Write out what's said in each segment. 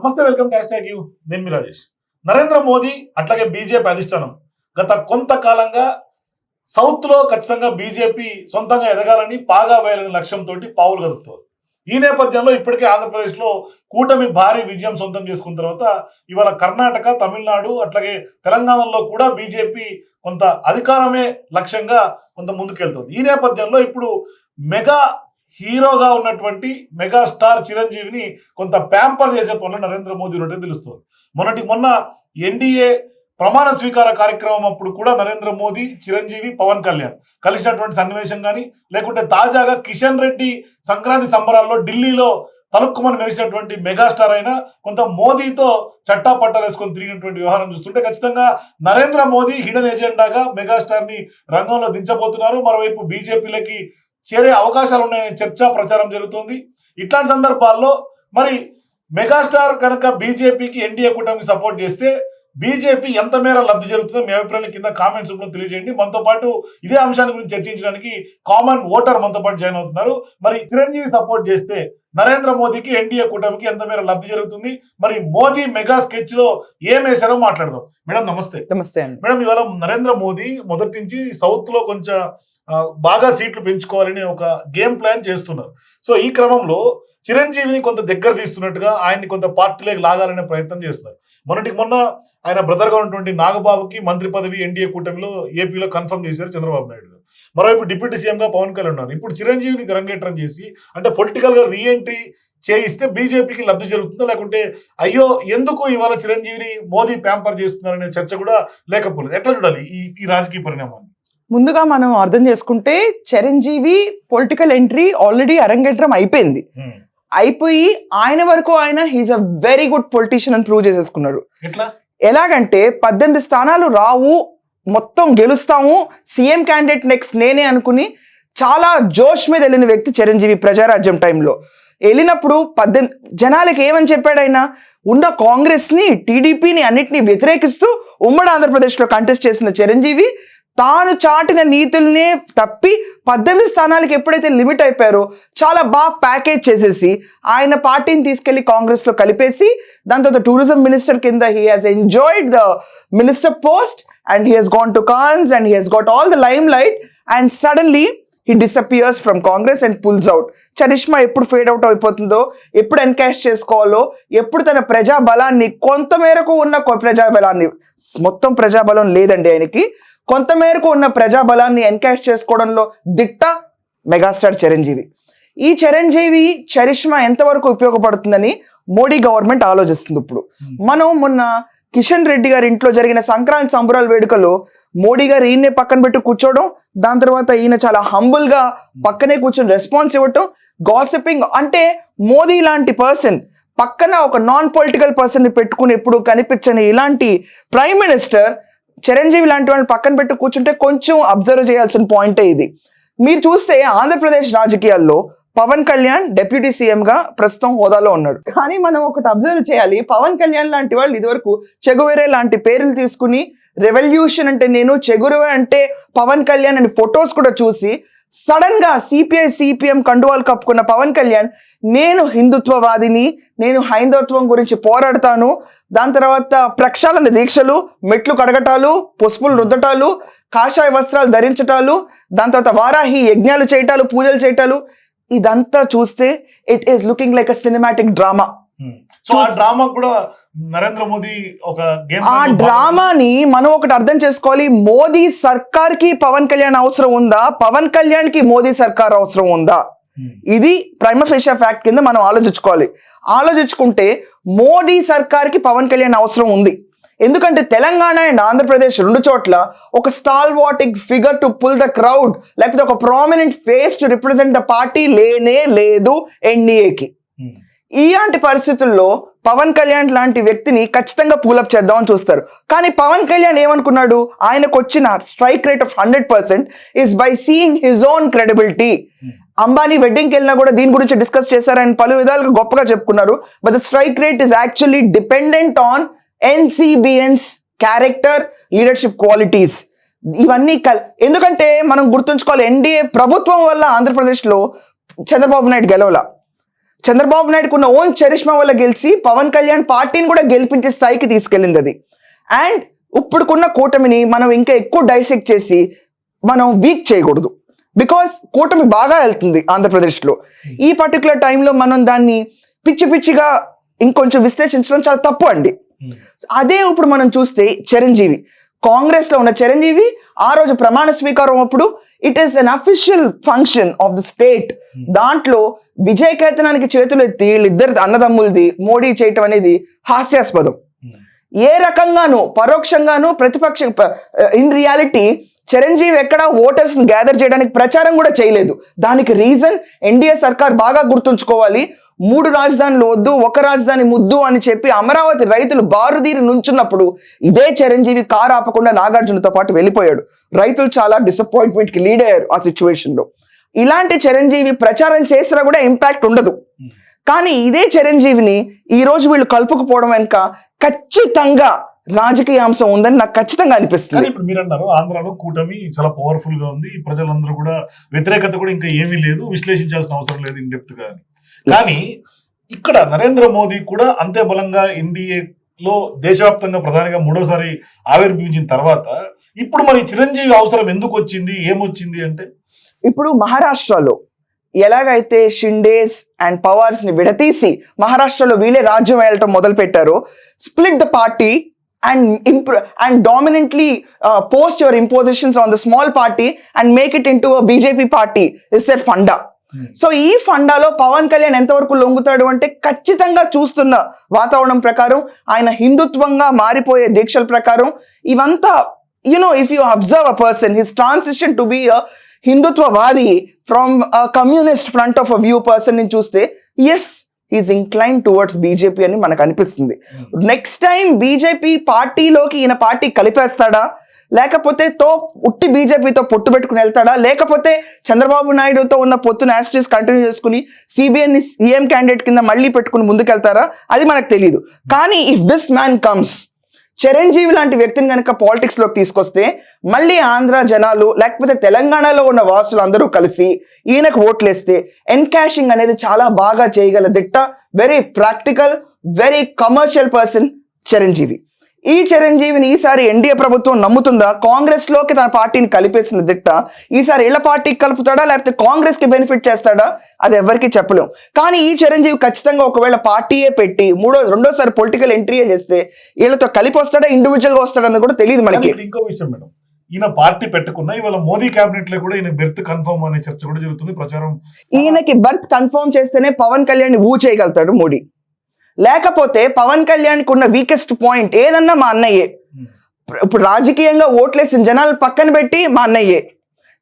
నమస్తే welcome to tag you. నేను మీ రాజేష్. నరేంద్ర మోదీ అట్లాగే బీజేపీ అధిష్టానం గత కొంతకాలంగా సౌత్లో ఖచ్చితంగా బీజేపీ సొంతంగా ఎదగాలని పాగా వేయాలని లక్ష్యంతో పావులు కదుపుతుంది ఈ నేపథ్యంలో ఇప్పటికే ఆంధ్రప్రదేశ్లో కూటమి భారీ విజయం సొంతం చేసుకున్న తర్వాత ఇవాళ కర్ణాటక తమిళనాడు అట్లాగే తెలంగాణలో కూడా బీజేపీ కొంత అధికారమే లక్ష్యంగా కొంత ముందుకెళ్తుంది. ఈ నేపథ్యంలో ఇప్పుడు మెగా హీరోగా ఉన్నటువంటి మెగాస్టార్ చిరంజీవిని కొంత ప్యాంపర్ చేసే పనులు నరేంద్ర మోదీ ఉన్నట్టు తెలుస్తుంది. మొన్నటి మొన్న ఎన్డీఏ ప్రమాణ స్వీకార కార్యక్రమం అప్పుడు కూడా నరేంద్ర మోదీ చిరంజీవి పవన్ కళ్యాణ్ కలిసినటువంటి సన్నివేశం కానీ లేకుంటే తాజాగా కిషన్ రెడ్డి సంక్రాంతి సంబరాల్లో ఢిల్లీలో తలుక్కుమని మెరిసినటువంటి మెగాస్టార్ అయినా కొంత మోదీతో చట్టా పట్టాలు వేసుకొని తిరిగినటువంటి వ్యవహారం చూస్తుంటే ఖచ్చితంగా నరేంద్ర మోదీ హిడెన్ ఎజెండాగా మెగాస్టార్ని రంగంలో దించబోతున్నారు. మరోవైపు బీజేపీలకి చేరే అవకాశాలు ఉన్నాయనే చర్చ ప్రచారం జరుగుతుంది. ఇట్లాంటి సందర్భాల్లో మరి మెగాస్టార్ కనుక బీజేపీకి ఎన్డీఏ కూటమికి సపోర్ట్ చేస్తే బీజేపీ ఎంత మేర లబ్ధి జరుగుతుందో మీ అభిప్రాయాలు కింద కామెంట్స్ రూపంలో తెలియజేయండి. మనతో పాటు ఇదే అంశాన్ని గురించి చర్చించడానికి కామన్ ఓటర్ మనతో పాటు జాయిన్ అవుతున్నారు. మరి చిరంజీవి సపోర్ట్ చేస్తే నరేంద్ర మోదీకి ఎన్డీఏ కూటమికి ఎంత మేర లబ్ధి జరుగుతుంది? మరి మోదీ మెగా స్కెచ్లో ఏం వేశారో మాట్లాడదాం. మేడం నమస్తే. నమస్తే మేడం ఇవాళ నరేంద్ర మోదీ మొదటి నుంచి సౌత్లో కొంచెం బాగా సీట్లు పెంచుకోవాలని ఒక గేమ్ ప్లాన్ చేస్తున్నారు. సో ఈ క్రమంలో చిరంజీవిని కొంత దగ్గర తీస్తున్నట్టుగా ఆయన్ని కొంత పార్టీలోకి లాగాలనే ప్రయత్నం చేస్తున్నారు. మొన్నటికి మొన్న ఆయన బ్రదర్గా ఉన్నటువంటి నాగబాబుకి మంత్రి పదవి ఎన్డీఏ కూటమిలో ఏపీలో కన్ఫర్మ్ చేశారు చంద్రబాబు నాయుడు గారు. మరోవైపు డిప్యూటీ సీఎంగా పవన్ కళ్యాణ్ ఉన్నారు. ఇప్పుడు చిరంజీవిని తెరంగేట్రం చేసి అంటే పొలిటికల్గా రీఎంట్రీ చేయిస్తే బీజేపీకి లబ్ధి జరుగుతుందా? లేకుంటే అయ్యో ఎందుకు ఇవాళ చిరంజీవిని మోదీ ప్యాంపర్ చేస్తున్నారనే చర్చ కూడా లేకపోలేదు. ఎట్లా చూడాలి ఈ ఈ రాజకీయ పరిణామాన్ని? ముందుగా మనం అర్థం చేసుకుంటే చిరంజీవి పొలిటికల్ ఎంట్రీ ఆల్రెడీ అరంగేట్రం అయిపోయింది. అయిపోయి ఆయన వరకు ఆయన he's a very good politician అని ప్రూవ్ చేసేసుకున్నారు ఎలాగంటే పద్దెనిమిది స్థానాలు రావు మొత్తం గెలుస్తాము సీఎం క్యాండిడేట్ నెక్స్ట్ నేనే అనుకుని చాలా జోష్ మీద వెళ్ళిన వ్యక్తి చిరంజీవి ప్రజారాజ్యం టైంలో. వెళ్ళినప్పుడు పద్దెనిమిది జనాలకి ఏమని చెప్పాడు ఆయన? ఉన్న కాంగ్రెస్ని టీడీపీని అన్నిటిని వ్యతిరేకిస్తూ ఉమ్మడి ఆంధ్రప్రదేశ్లో కంటెస్ట్ చేసిన చిరంజీవి తాను చాటిన నీతుల్నే తప్పి పద్దెనిమిది స్థానాలకు ఎప్పుడైతే లిమిట్ అయిపోయారో చాలా బాగా ప్యాకేజ్ చేసేసి ఆయన పార్టీని తీసుకెళ్ళి కాంగ్రెస్లో కలిపేసి దాని తర్వాత టూరిజం మినిస్టర్ కింద he has enjoyed the minister post and he has gone to Cannes and he has got all the limelight and suddenly he disappears from Congress and pulls out charisma ఎప్పుడు fade out అయిపోతుందో ఎప్పుడు encash చేసుకోవాలో ఎప్పుడు తన ప్రజా బలాన్ని కొంత మేరకు ఉన్న ప్రజాబలాన్ని ప్రజా బలాన్ని మొత్తం ప్రజాబలం లేదండి ఆయనకి. కొంత మేరకు ఉన్న ప్రజా బలాన్ని ఎన్కాష్ చేసుకోవడంలో దిట్ట మెగాస్టార్ చిరంజీవి. ఈ చిరంజీవి చరిష్మా ఎంతవరకు ఉపయోగపడుతుందని మోడీ గవర్నమెంట్ ఆలోచిస్తుంది ఇప్పుడు. Hmm. మనం మొన్న కిషన్ రెడ్డి గారి ఇంట్లో జరిగిన సంక్రాంతి సంబరాల వేడుకలో మోడీ గారు ఈయన్నే పక్కన పెట్టి కూర్చోవడం దాని తర్వాత ఈయన చాలా హంబుల్గా పక్కనే కూర్చొని రెస్పాన్స్ ఇవ్వటం గాసిపింగ్ అంటే మోదీ లాంటి పర్సన్ పక్కన ఒక నాన్ పొలిటికల్ పర్సన్ని పెట్టుకుని ఎప్పుడు కనిపించని ఇలాంటి ప్రైమ్ మినిస్టర్ చిరంజీవి లాంటి వాళ్ళని పక్కన పెట్టి కూర్చుంటే కొంచెం అబ్జర్వ్ చేయాల్సిన పాయింటే ఇది. మీరు చూస్తే ఆంధ్రప్రదేశ్ రాజకీయాల్లో పవన్ కళ్యాణ్ డెప్యూటీ సీఎం గా ప్రస్తుతం హోదాలో ఉన్నాడు. కానీ మనం ఒకటి అబ్జర్వ్ చేయాలి. పవన్ కళ్యాణ్ లాంటి వాళ్ళు ఇదివరకు చెగువేరే లాంటి పేర్లు తీసుకుని రెవల్యూషన్ అంటే నేను చెగురువే అంటే పవన్ కళ్యాణ్ అని ఫొటోస్ కూడా చూసి సడన్గా సిపిఐ సిపిఎం కండువాలు కప్పుకున్న పవన్ కళ్యాణ్ నేను హిందుత్వవాదిని నేను హైందవత్వం గురించి పోరాడతాను. దాని తర్వాత ప్రక్షాళన దీక్షలు మెట్లు కడగటాలు పసుపులు రుద్దటాలు కాషాయ వస్త్రాలు ధరించటాలు దాని తర్వాత వారాహి యజ్ఞాలు చేయటాలు పూజలు చేయటాలు. ఇదంతా చూస్తే it is looking like a cinematic drama so uh drama కూడా నరేంద్ర మోదీ ఒక గేమ్ ఆ డ్రామాని మనం ఒకటి అర్థం చేసుకోవాలి. మోదీ సర్కార్కి పవన్ కళ్యాణ్ అవసరం ఉందా? పవన్ కళ్యాణ్కి మోదీ సర్కార్ అవసరం ఉందా? ఇది ప్రైమఫేషియా ఫ్యాక్ట్ కింద మనం ఆలోచించుకోవాలి. ఆలోచించుకుంటే మోడీ సర్కార్కి పవన్ కళ్యాణ్ అవసరం ఉంది. ఎందుకంటే తెలంగాణ అండ్ ఆంధ్రప్రదేశ్ రెండు చోట్ల ఒక stalwart figure to pull the crowd లేకపోతే ఒక prominent face to represent the party లేనే లేదు ఎన్డీఏకి ఇలాంటి పరిస్థితుల్లో పవన్ కళ్యాణ్ లాంటి వ్యక్తిని ఖచ్చితంగా పూలప్ చేద్దామని చూస్తారు. కానీ పవన్ కళ్యాణ్ ఏమనుకున్నాడు? ఆయనకు వచ్చిన strike rate of hundred percent is by seeing his own credibility Ambani వెడ్డింగ్కి వెళ్ళినా కూడా దీని గురించి డిస్కస్ చేశారని పలు విధాలుగా గొప్పగా చెప్పుకున్నారు. But the strike rate is actually dependent on NCBN's character leadership qualities ఇవన్నీ కల్ ఎందుకంటే మనం గుర్తుంచుకోవాలి ఎన్డీఏ ప్రభుత్వం వల్ల ఆంధ్రప్రదేశ్లో చంద్రబాబు నాయుడు గెలవల. చంద్రబాబు నాయుడుకు ఉన్న ఓన్ చరిష్మా వల్ల గెలిచి పవన్ కళ్యాణ్ పార్టీని కూడా గెలిపించే స్థాయికి తీసుకెళ్ళింది అది. అండ్ ఇప్పుడుకున్న కూటమిని మనం ఇంకా ఎక్కువ డైసెక్ట్ చేసి మనం వీక్ చేయకూడదు. బికాస్ కూటమి బాగా వెళ్తుంది ఆంధ్రప్రదేశ్లో. ఈ పర్టికులర్ టైంలో మనం దాన్ని పిచ్చి పిచ్చిగా ఇంకొంచెం విశ్లేషించడం చాలా తప్పు అండి. Hmm. అదే ఇప్పుడు మనం చూస్తే చిరంజీవి. కాంగ్రెస్లో ఉన్న చిరంజీవి ఆ రోజు ప్రమాణ స్వీకారం అప్పుడు it is an official function of the state. దాంట్లో విజయ కేతనానికి చేతులు ఎత్తి వీళ్ళిద్దరు అన్నదమ్ములది మోడీ చేయటం అనేది హాస్యాస్పదం. ఏ రకంగానూ పరోక్షంగానూ ప్రతిపక్ష ఇన్ రియాలిటీ చిరంజీవి ఎక్కడ ఓటర్స్ని గ్యాదర్ చేయడానికి ప్రచారం కూడా చేయలేదు. దానికి రీజన్ ఎన్డీఏ సర్కార్ బాగా గుర్తుంచుకోవాలి. మూడు రాజధానులు వద్దు ఒక రాజధాని ముద్దు అని చెప్పి అమరావతి రైతులు బారుదీరి నుంచున్నప్పుడు ఇదే చిరంజీవి కారు ఆపకుండా నాగార్జునతో పాటు వెళ్ళిపోయాడు. రైతులు చాలా డిసప్పాయింట్మెంట్కి లీడ్ అయ్యారు ఆ సిచ్యువేషన్లో ఇలాంటి చిరంజీవి ప్రచారం చేసినా కూడా ఇంపాక్ట్ ఉండదు. కానీ ఇదే చిరంజీవిని ఈ రోజు వీళ్ళు కలుపుకుపోవడం వెనుక ఖచ్చితంగా రాజకీయ అంశం ఉందని నాకు ఖచ్చితంగా అనిపిస్తుంది. ఇప్పుడు మీరు అన్నారు ఆంధ్రాలో కూటమి చాలా పవర్ఫుల్గా ఉంది. ప్రజలందరూ కూడా వ్యతిరేకత కూడా ఇంకా ఏమీ లేదు విశ్లేషించాల్సిన అవసరం లేదు ఇన్ డెప్త్గా కానీ ఇక్కడ నరేంద్ర మోదీ కూడా అంతే బలంగా ఎన్డీఏలో దేశవ్యాప్తంగా ప్రధానిగా మూడోసారి ఆవిర్భవించిన తర్వాత ఇప్పుడు మరి చిరంజీవి అవసరం ఎందుకు వచ్చింది ఏమొచ్చింది అంటే ఇప్పుడు మహారాష్ట్రలో ఎలాగైతే షిండేస్ అండ్ పవర్స్ని విడతీసి మహారాష్ట్రలో వీళ్ళే రాజ్యం వెళ్ళటం మొదలు పెట్టారో split the party and improve and dominantly post your impositions on the small party and make it into BJP party is their funda so ఈ ఫండాలో పవన్ కళ్యాణ్ ఎంతవరకు లొంగుతాడు అంటే ఖచ్చితంగా చూస్తున్న వాతావరణం ప్రకారం ఆయన హిందుత్వంగా మారిపోయే దీక్షల ప్రకారం ఇవంతా you know if you observe a person his transition to be a హిందుత్వవాది from communist front of a view పర్సన్ని చూస్తే as is incline towards BJP అని మనకు అనిపిస్తుంది. నెక్స్ట్ టైం బీజేపీ పార్టీలోకి ఈయన పార్టీ కలిపేస్తాడా? లేకపోతే తో ఉట్టి బీజేపీతో పొత్తు పెట్టుకుని వెళ్తాడా? లేకపోతే చంద్రబాబు నాయుడుతో ఉన్న పొత్తును యాస్ట్రీస్ కంటిన్యూ చేసుకుని సిబిఎన్ సీఎం క్యాండిడేట్ కింద మళ్ళీ పెట్టుకుని ముందుకెళ్తారా? అది మనకు తెలియదు కానీ if this man comes Chiranjeevi లాంటి వ్యక్తిని కనుక పాలిటిక్స్లోకి తీసుకొస్తే మళ్ళీ ఆంధ్ర జనాలు లేకపోతే తెలంగాణలో ఉన్న వాసులు అందరూ కలిసి ఈయనకు ఓట్లేస్తే ఎన్కాషింగ్ అనేది చాలా బాగా చేయగల దిట్ట very practical very commercial person Chiranjeevi. ఈ చిరంజీవిని ఈసారి ఎన్డీఏ ప్రభుత్వం నమ్ముతుందా? కాంగ్రెస్లోకి తన పార్టీని కలిపేసిన దిట్ట ఈసారి ఇళ్ళ పార్టీకి కలుపుతాడా? లేకపోతే కాంగ్రెస్కి బెనిఫిట్ చేస్తాడా? అది ఎవరికి చెప్పలేం. కానీ ఈ చిరంజీవి ఖచ్చితంగా ఒకవేళ పార్టీయే పెట్టి మూడో రెండోసారి పొలిటికల్ ఎంట్రీ చేస్తే వీళ్ళతో కలిపి వస్తాడా? ఇండివిజువల్గా వస్తాడని కూడా తెలియదు మనకి. ఇంకో విషయం మేడం. ఈయన పార్టీ పెట్టుకున్న ఇవాళ మోదీ కేబినెట్లో కూడా ఈయన బెర్త్ కన్ఫర్మ్ అనే చర్చ కూడా జరుగుతుంది ప్రచారం ఈయనకి బర్త్ కన్ఫర్మ్ చేస్తేనే పవన్ కళ్యాణ్ ఊ చేయగలుగుతాడు మోడీ. లేకపోతే పవన్ కళ్యాణ్కి ఉన్న వీకెస్ట్ పాయింట్ ఏదన్నా మా అన్నయ్యే. ఇప్పుడు రాజకీయంగా ఓట్లేసిన జనాలు పక్కన పెట్టి మా అన్నయ్యే.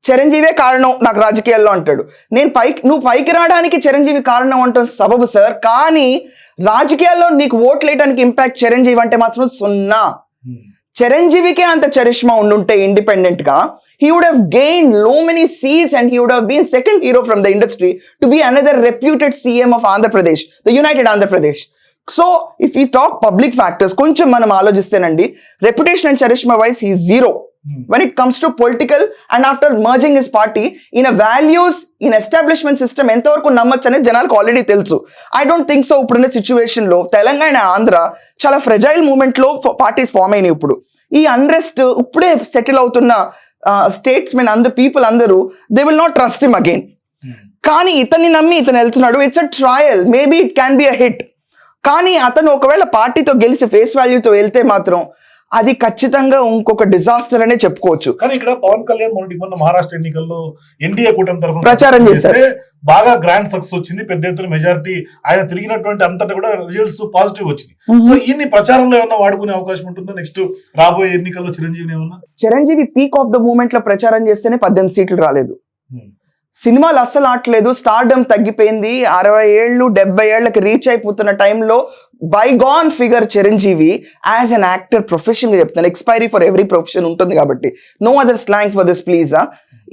చిరంజీవే కారణం నాకు రాజకీయాల్లో అంటాడు. నేను పైకి నువ్వు పైకి రావడానికి చిరంజీవి కారణం అంటాం సబబు సార్ కానీ రాజకీయాల్లో నీకు ఓట్లేయడానికి ఇంపాక్ట్ చిరంజీవి అంటే మాత్రం సున్నా. చిరంజీవికే అంత చరిష్మా ఉండుంటే ఇండిపెండెంట్గా he would have గెయిన్లో many seats and he would have been second hero from the industry to be another reputed CM of Andhra Pradesh the united Andhra Pradesh so if I talk public factors కొంచెం మనం ఆలోచిస్తేనండి reputation and charisma wise he zero when it comes to political and after merging his party in a values in establishment system ఎంతవరకు నమ్మచ్చు అనేది జనాలకు already తెలుసు. I don't think so ఇప్పుడున్న సిచ్యువేషన్లో తెలంగాణ ఆంధ్ర చాలా ఫ్రెజైల్ మూమెంట్లో పార్టీస్ ఫామ్ అయినాయి ఇప్పుడు. ఈ అన్రెస్ట్ ఇప్పుడే సెటిల్ అవుతున్న స్టేట్స్ మెన్ అందరు పీపుల్ అందరూ they will not trust him again కానీ ఇతన్ని నమ్మి ఇతను వెళ్తున్నాడు. It's a trial maybe it can be a hit కానీ అతను ఒకవేళ పార్టీతో గెలిచి ఫేస్ వాల్యూతో వెళ్తే మాత్రం అది ఖచ్చితంగా ఇంకొక డిజాస్టర్ అనే చెప్పుకోవచ్చు. కానీ ఇక్కడ పవన్ కళ్యాణ్ మొన్నటి మొన్న మహారాష్ట్ర ఎన్నికల్లో ఎన్డీఏ కూటమి తరఫున ప్రచారం చేశారు. బాగా గ్రాండ్ సక్సెస్ వచ్చింది పెద్ద ఎత్తున మెజారిటీ ఆయన తిరిగినటువంటి అంతటా కూడా రిజల్ట్స్ పాజిటివ్ వచ్చింది సో ఈయన్ని ప్రచారంలో ఏమన్నా వాడుకునే అవకాశం ఉంటుందా? నెక్స్ట్ రాబోయే ఎన్నికల్లో చిరంజీవిని ఏమన్నా? చిరంజీవి పీక్ ఆఫ్ ద మూమెంట్లో ప్రచారం చేస్తేనే పద్దెనిమిది సీట్లు రాలేదు. సినిమాలు అస్సలు ఆడలేదు స్టార్డమ్ తగ్గిపోయింది. అరవై ఏళ్ళు డెబ్బై ఏళ్ళకి రీచ్ అయిపోతున్న టైంలో bygone figure Chiranjeevi as an actor profession చెప్తాను ఎక్స్పైరీ ఫర్ ఎవ్రీ ప్రొఫెషన్ ఉంటుంది కాబట్టి. No other slang for this please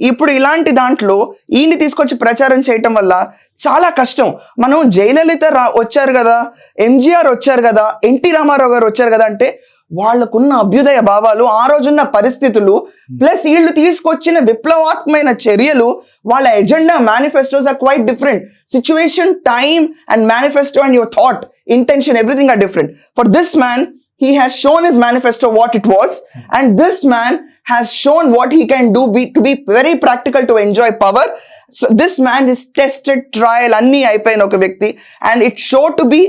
ఇప్పుడు ఇలాంటి దాంట్లో ఈయన్ని తీసుకొచ్చి ప్రచారం చేయటం వల్ల చాలా కష్టం. మనం జయలలిత రా వచ్చారు కదా. ఎంజీఆర్ వచ్చారు కదా. ఎన్టీ రామారావు గారు వచ్చారు కదా అంటే వాళ్ళకున్న అభ్యుదయ భావాలు ఆ రోజున్న పరిస్థితులు ప్లస్ వీళ్ళు తీసుకొచ్చిన విప్లవాత్మకమైన చర్యలు వాళ్ళ agenda manifestos are quite different situation time and manifesto and your thought intention everything are different for this man he has shown his manifesto what it was and this man has shown what he can do be, to be very practical to enjoy power. So this man is tested trial అన్ని అయిపోయిన ఒక వ్యక్తి. And it showed to be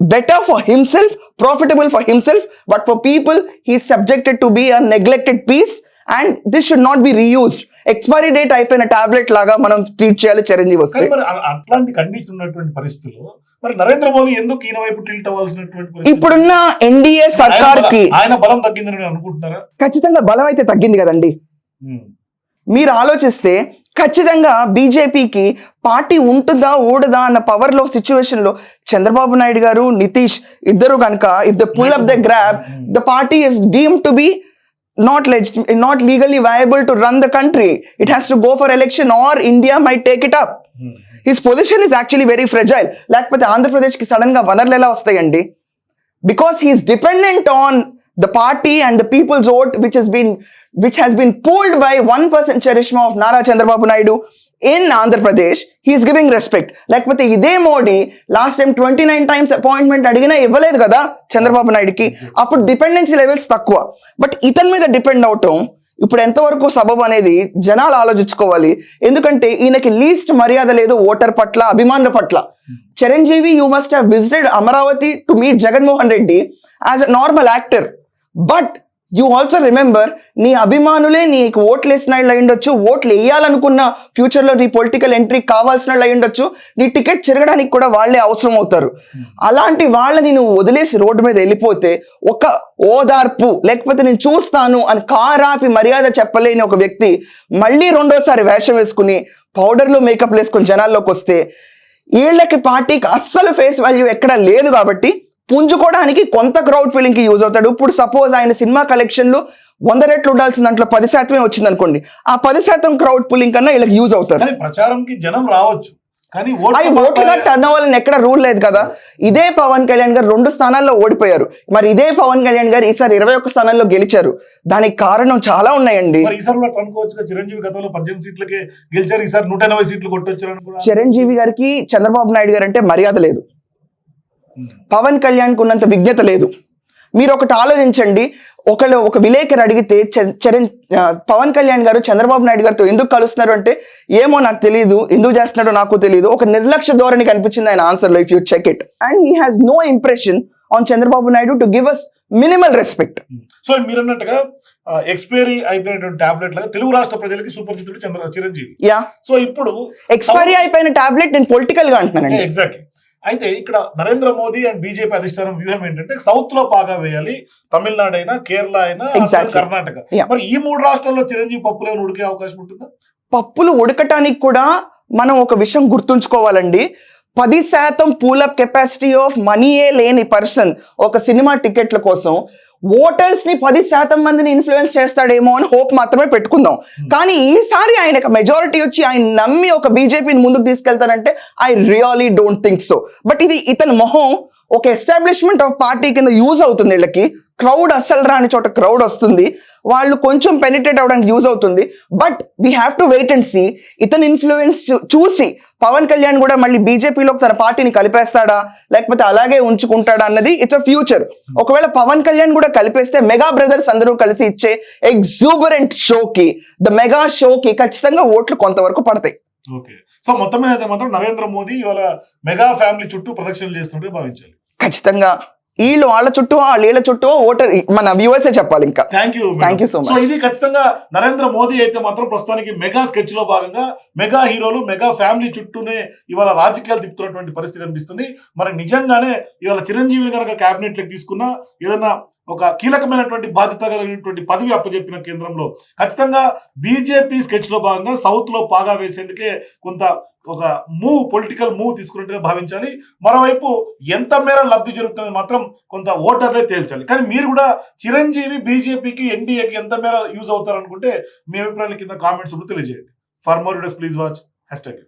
better for himself profitable for himself but for people he is subjected to be a neglected piece and this should not be reused expiry date అయిపోయిన tablet లాగా మనం treat చేయాలి చిరంజీవి వస్తే అట్లాంటి condition ఉన్నటువంటి పరిస్థితుల్లో మరి నరేంద్ర మోదీ ఎందుకు ఈయన వైపు టిల్ట్ అవ్వాల్సినటువంటి? ఇప్పుడున్న ఎన్డీఏ సర్కార్కి ఆయన బలం తగ్గిందని అనుకుంటున్నారా ఖచ్చితంగా బలం అయితే తగ్గింది కదండి. మీరు ఆలోచిస్తే ఖచ్చితంగా బీజేపీకి పార్టీ ఉంటుందా ఊడదా అన్న పవర్లో సిచ్యువేషన్లో చంద్రబాబు నాయుడు గారు నితీష్ ఇద్దరు కనుక if the pull up the grab the party is deem to be not not legally viable to run the country it has to go for election or India may take it up um. His position is actually very fragile లేకపోతే ఆంధ్రప్రదేశ్కి సడన్గా వనరులు ఎలా వస్తాయండి? Because he is dependent on the party and the people's vote which has been which been pooled by one percent charisma of Nara Chandrababu Naidu in Andhra Pradesh he's giving respect లేకపోతే ఇదే Modi last time twenty nine times appointment అడిగినా ఇవ్వలేదు కదా చంద్రబాబు నాయుడుకి అప్పుడు dependency levels తక్కువ. But ఇతని మీద డిపెండ్ అవటం ఇప్పుడు ఎంతవరకు సబబు అనేది జనాలు ఆలోచించుకోవాలి. ఎందుకంటే ఈయనకి లీస్ట్ మర్యాద లేదు ఓటర్ పట్ల అభిమానుల పట్ల. Chiranjeevi you must have visited Amaravati to meet Jaganmohan Reddy as a normal actor but you also remember నీ అభిమానులే నీకు ఓట్లు వేసిన వాళ్ళు ఉండొచ్చు ఓట్లు వేయాలనుకున్న ఫ్యూచర్లో నీ పొలిటికల్ ఎంట్రీ కావాల్సిన వాళ్ళు ఉండొచ్చు నీ టికెట్ చెరగడానికి కూడా వాళ్ళే అవసరం అవుతారు. అలాంటి వాళ్ళని నువ్వు వదిలేసి రోడ్డు మీద వెళ్ళిపోతే ఒక ఓదార్పు లేకపోతే నేను చూస్తాను అని కారాపి మర్యాద చెప్పలేని ఒక వ్యక్తి మళ్ళీ రెండోసారి వేషం వేసుకుని పౌడర్లు మేకప్ వేసుకుని జనాల్లోకి వస్తే వీళ్ళకి పార్టీకి అస్సలు ఫేస్ వాల్యూ ఎక్కడ లేదు కాబట్టి పుంజుకోవడానికి కొంత క్రౌడ్ ఫీలింగ్కి యూజ్ అవుతాడు. ఇప్పుడు సపోజ్ ఆయన సినిమా కలెక్షన్లు వంద రెట్లు ఉండాల్సిన దాంట్లో పది శాతమే వచ్చింది అనుకోండి ఆ పది శాతం క్రౌడ్ పుల్లింగ్ కన్నా వీళ్ళకి యూజ్ అవుతారు. ప్రచారంకి జనం రావచ్చు. కానీ ఓట్లుగా టర్న్ అవ్వాలని ఎక్కడ రూల్ లేదు కదా. ఇదే పవన్ కళ్యాణ్ గారు రెండు స్థానాల్లో ఓడిపోయారు. మరి ఇదే పవన్ కళ్యాణ్ గారు ఈసారి ఇరవై ఒక్క స్థానాల్లో గెలిచారు. దానికి కారణం చాలా ఉన్నాయండి. చిరంజీవి గతంలో పద్దెనిమిది సీట్లకే గెలిచారు. ఈసారి నూట ఎనభై సీట్లు కొట్టొచ్చారని కూడా చిరంజీవి గారికి చంద్రబాబు నాయుడు గారు అంటే మర్యాద లేదు. పవన్ కళ్యాణ్కి ఉన్నంత విజ్ఞత లేదు. మీరు ఒకటి ఆలోచించండి. ఒకళ్ళు ఒక విలేకరు అడిగితే చరణ్ పవన్ కళ్యాణ్ గారు చంద్రబాబు నాయుడు గారితో ఎందుకు కలుస్తున్నారు అంటే ఏమో నాకు తెలియదు ఎందుకు చేస్తున్నాడో నాకు తెలియదు ఒక నిర్లక్ష్య ధోరణి కనిపించింది ఆయన ఆన్సర్లో if you check it and he has no impression on Chandrababu Naidu to give us minimal respect so మీరు అన్నట్టుగా ఎక్స్పైరీ అయిపోయినటువంటి టాబ్లెట్ లాగా తెలుగు రాష్ట్ర ప్రజలకి సుపరిచితుడు చంద్ర చిరంజీవి. యా సో ఇప్పుడు ఎక్స్పైరీ అయిపోయిన టాబ్లెట్ నేను పొలిటికల్గా అంటున్నానండి. ఎగ్జాక్ట్లీ అయితే ఇక్కడ నరేంద్ర మోదీ అండ్ బీజేపీ అధిష్టానం వ్యూహం ఏంటంటే సౌత్లో బాగా వేయాలి తమిళనాడు అయినా కేరళ అయినా. కర్ణాటక. మరి ఈ మూడు రాష్ట్రాల్లో చిరంజీవి పప్పులో ఉడికే అవకాశం ఉంటుందా పప్పులు ఉడకటానికి కూడా మనం ఒక విషయం గుర్తుంచుకోవాలండి పది శాతం పూలప్ కెపాసిటీ ఆఫ్ మనీయే లేని పర్సన్ ఒక సినిమా టికెట్ల కోసం ఓటర్స్ని పది శాతం మందిని ఇన్ఫ్లుయెన్స్ చేస్తాడేమో అని హోప్ మాత్రమే పెట్టుకుందాం. కానీ ఈసారి ఆయనకు మెజారిటీ వచ్చి ఆయన నమ్మి ఒక బీజేపీని ముందుకు తీసుకెళ్తానంటే I really don't think so but ఇది ఇతని మొహం. ఒక ఎస్టాబ్లిష్మెంట్ ఆఫ్ పార్టీ కింద యూజ్ అవుతుంది వీళ్ళకి. క్రౌడ్ అస్సలు రాని చోట క్రౌడ్ వస్తుంది. వాళ్ళు కొంచెం పెనిట్రేట్ అవడానికి యూజ్ అవుతుంది. But we have to wait and see ఇతని ఇన్ఫ్లుయెన్స్ చూసి పవన్ కళ్యాణ్ కూడా మళ్ళీ బీజేపీలోకి తన పార్టీని కలిపేస్తాడా? లేకపోతే అలాగే ఉంచుకుంటాడా అన్నది ఇట్స్ అ ఫ్యూచర్ ఒకవేళ పవన్ కళ్యాణ్ కూడా కలిపేస్తే మెగా బ్రదర్స్ అందరూ కలిసి ఇచ్చే ఎగ్జూబరెంట్ షోకి ద మెగా షోకి ఖచ్చితంగా ఓట్లు కొంతవరకు పడతాయి. ఓకే. సో మొత్తం మీద అయితే మాత్రం నరేంద్ర మోదీ ఇవాళ మెగా ఫ్యామిలీ చుట్టూ ప్రదక్షిణలు చేస్తుంటే భావించాలి. ఖచ్చితంగా. వీళ్ళు వాళ్ళ చుట్టూ వాళ్ళ వీళ్ళ చుట్టూ ఓటర్ మన వ్యూవర్సే చెప్పాలి ఇంకా. Thank you so much. So ఇది ఖచ్చితంగా నరేంద్ర మోదీ అయితే మాత్రం ప్రస్తుతానికి మెగా స్కెచ్లో భాగంగా మెగా హీరోలు మెగా ఫ్యామిలీ చుట్టూనే ఇవాళ రాజకీయాలు తిప్పుతున్నటువంటి పరిస్థితి కనిపిస్తుంది. మరి నిజంగానే ఇవాళ చిరంజీవిని కనుక క్యాబినెట్ లకి తీసుకున్నా ఏదైనా ఒక కీలకమైనటువంటి బాధ్యత కలిగినటువంటి పదవి అప్పచెప్పిన కేంద్రంలో ఖచ్చితంగా బీజేపీ స్కెచ్లో భాగంగా సౌత్లో పాగా వేసేందుకే కొంత ఒక మూవ్ పొలిటికల్ మూవ్ తీసుకున్నట్టుగా భావించాలి. మరోవైపు ఎంత మేర లబ్ధి జరుగుతుంది మాత్రం కొంత ఓటర్లే తేల్చాలి. కానీ మీరు కూడా చిరంజీవి బీజేపీకి ఎన్డీఏకి ఎంత మేర యూజ్ అవుతారు అనుకుంటే మీ అభిప్రాయాల కింద కామెంట్స్ కూడా తెలియజేయండి. For more please watch hashtag